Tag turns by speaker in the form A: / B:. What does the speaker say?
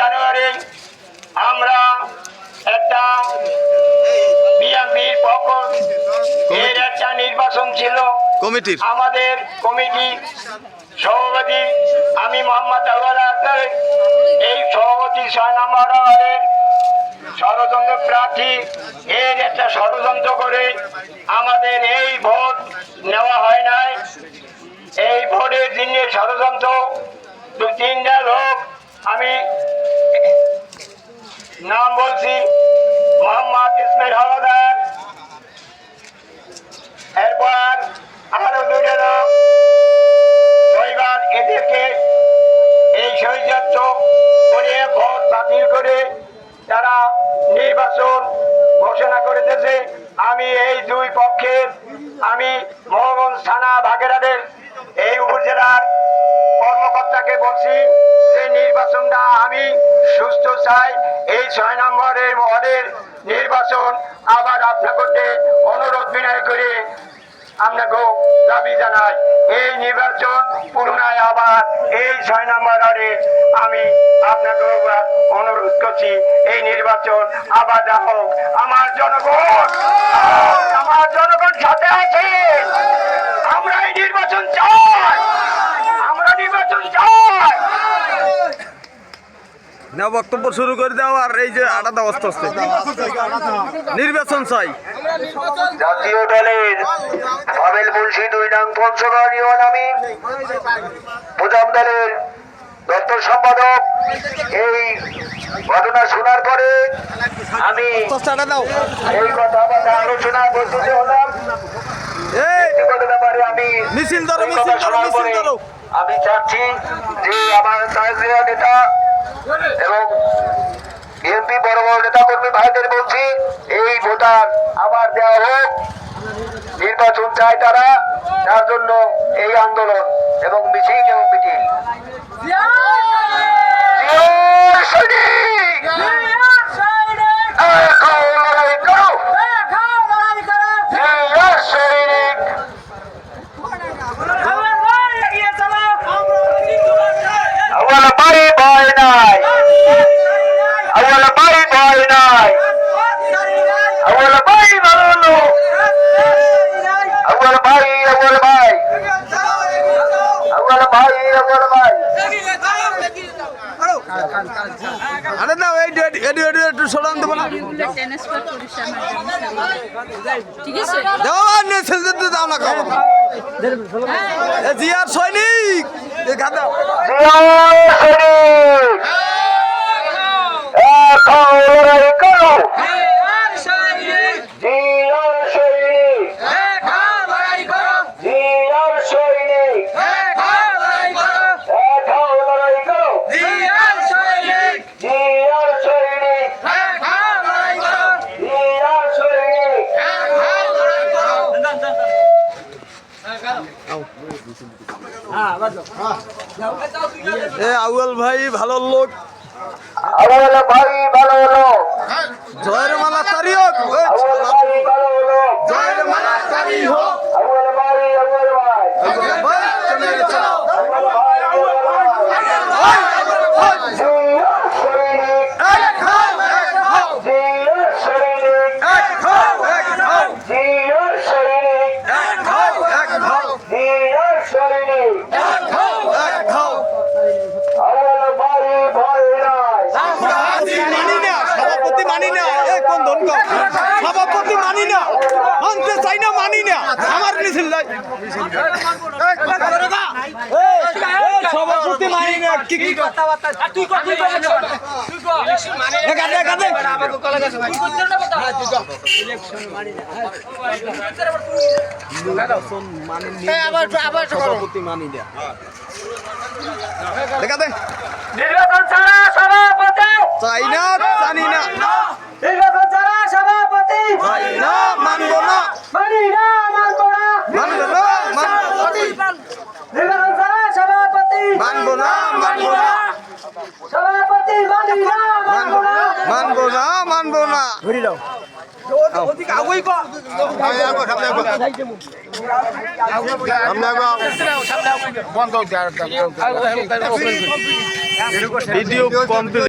A: জানুয়ারি আমরা একটা বিএনপির পক্ষ এর একটা নির্বাচন ছিল।
B: কমিটির।
A: আমাদের কমিটি সভাপতি আমি মোহাম্মদ আক্তার এই সভাপতি ছয় নম্বর ষড়যন্ত্র প্রার্থী। এর একটা ষড়যন্ত্র করে আমাদের এই ভোট নেওয়া হয় নাই। এই ভোটের দিনে ষড়যন্ত্র নাম বলছি মোহাম্মদ ইসমাইল হলদার এরপর আরও লোক শৈবাদ এদেরকে এই শৈজাত্য করে ভোট বাতিল করে তারা নির্বাচন ঘোষণা করিতেছে। আমি এই দুই পক্ষের, আমি মোহনগঞ্জ থানা ওয়ার্ডের নির্বাচন আবার আপনাকে অনুরোধ বিনয় করে আপনাকেও দাবি জানাই। এই নির্বাচন পুনরায় আবার এই ছয় নম্বর আরে আমি আপনাকে অনুরোধ করছি, এই নির্বাচন আবার হোক। আমার জনগণ আমার জনগণ সাথে আছে আমরা এই নির্বাচন চাই আমরা নির্বাচন চাই
B: না বক্তব্য শুরু করে দাও আর এই যে আটা দাও আস্তে আস্তে নির্বাচন চাই।
A: জাতীয় দলের পাবেল মুন্সি দুই নং পঞ্চগড় ইউন আমি। প্রথম দলের দপ্তর সম্পাদক। এই ঘটনা শোনার পরে আমি এই কথা আলোচনা বলতে হলাম। আমি
B: মিছিল ধরো,
A: এই
B: মিছিল ধরো, মিছিল ধরো।
A: আমি চাচ্ছি যে আমার নেতা এবং বিএনপি বড় বড় নেতা কর্মী ভাইদের বলছি এই ভোটার আবার দেওয়া হোক। নির্বাচন চায় তারা, যার জন্য এই আন্দোলন এবং মিছিল এবং মিটিং জিয়াউর সৈনিক! এখন লড়াই করো! জিয়াউর সৈনিক! আমার বাড়ি ভয় নাই আমার বাড়ি ভয় নাই আমার বাড়ি ভালো লোক আমার ভাই আমার ভাই আমার ভাই আমার ভাই
B: আরে না, এই এডি এডি একটু সরান দেবো না
C: ঠিক আছে
B: দাও আনে দিতে দাও না খাব এ জিয়ার সৈনিক, এ গাদা।
A: জিয়ার সৈনিক!
B: এ আউয়াল ভাই ভালো লোক।
A: ভাই ভালো হলো
B: জয়ের মালা তারি হোক ওই
A: আমার
B: শালা,
A: ভাই ভালো হলো
B: জয়ের মালা তারি হোক
A: আমার ভাই আমার ভাই
B: ভাই, চলে গে, চলো।
A: আমার ভাই আমার ভাই
B: ওই,
A: জিয়াউর সৈনিক!
B: এক হাও, এক হাও,
A: জিয়াউর সৈনিক!
B: এক হাও, এক হাও,
A: জিয়াউর সৈনিক!
B: এক হাও, এক হাও,
A: জিয়াউর সৈনিক!
B: এক হাও, এক হাও।
A: আমার ভাই ভয় নাই
B: সভাপতি মানি না সভাপতি মানি না এ কোন ধন সভাপতি মানি না মানতে চাই না মানি না। আমার মিছিল সভাপতি মানি না কি কি এ গাদে, গাদে। সভাপতি মানি না।
A: সভাপতি
B: চাই না
A: নির্বাচন ছাড়া সভাপতি
B: চাই না মানবো না।
A: না মানবো না।
B: মানবো না মানবো
A: নির্বাচন ছাড়া সভাপতি
B: মানবো না মানবো না।
A: সভাপতি মানি না মানবো না।
B: মানবো না মানবো মানবো না। Video complete.